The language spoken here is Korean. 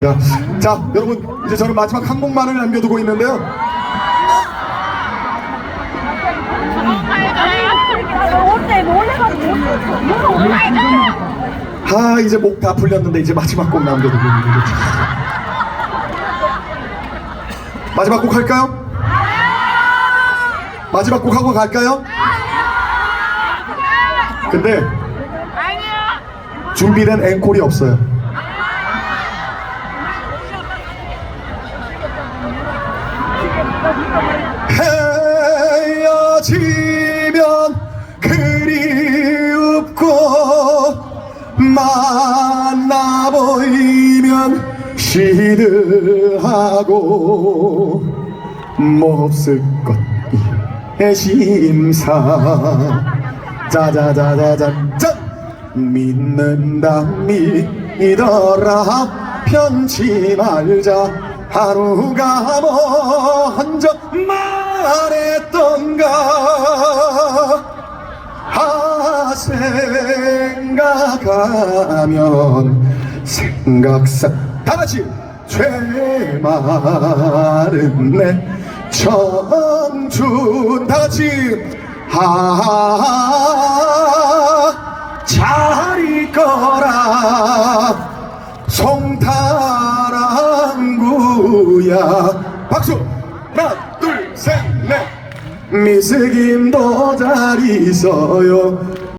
자, 자, 여러분 이제 저는 마지막 한 곡만을 남겨두고 있는데요. 아 이제 목 다 풀렸는데 이제 마지막 곡 남겨두고 있는데 마지막 곡 할까요? 마지막 곡 하고 갈까요? 근데 준비된 앵콜이 없어요. 헤어지면 그리웁고 만나 보이면 시드하고 몹쓸 것의 심사. 짜자자자잔 믿는다 믿어라. 편치 말자 하루가 먼저 말했던가? 아 생각하면 생각사 다같이! 죄 많은 내 청춘. 다같이! 하잘 있거라. 송타 박수. 하나 둘 셋 넷. 미스김도 잘 있어요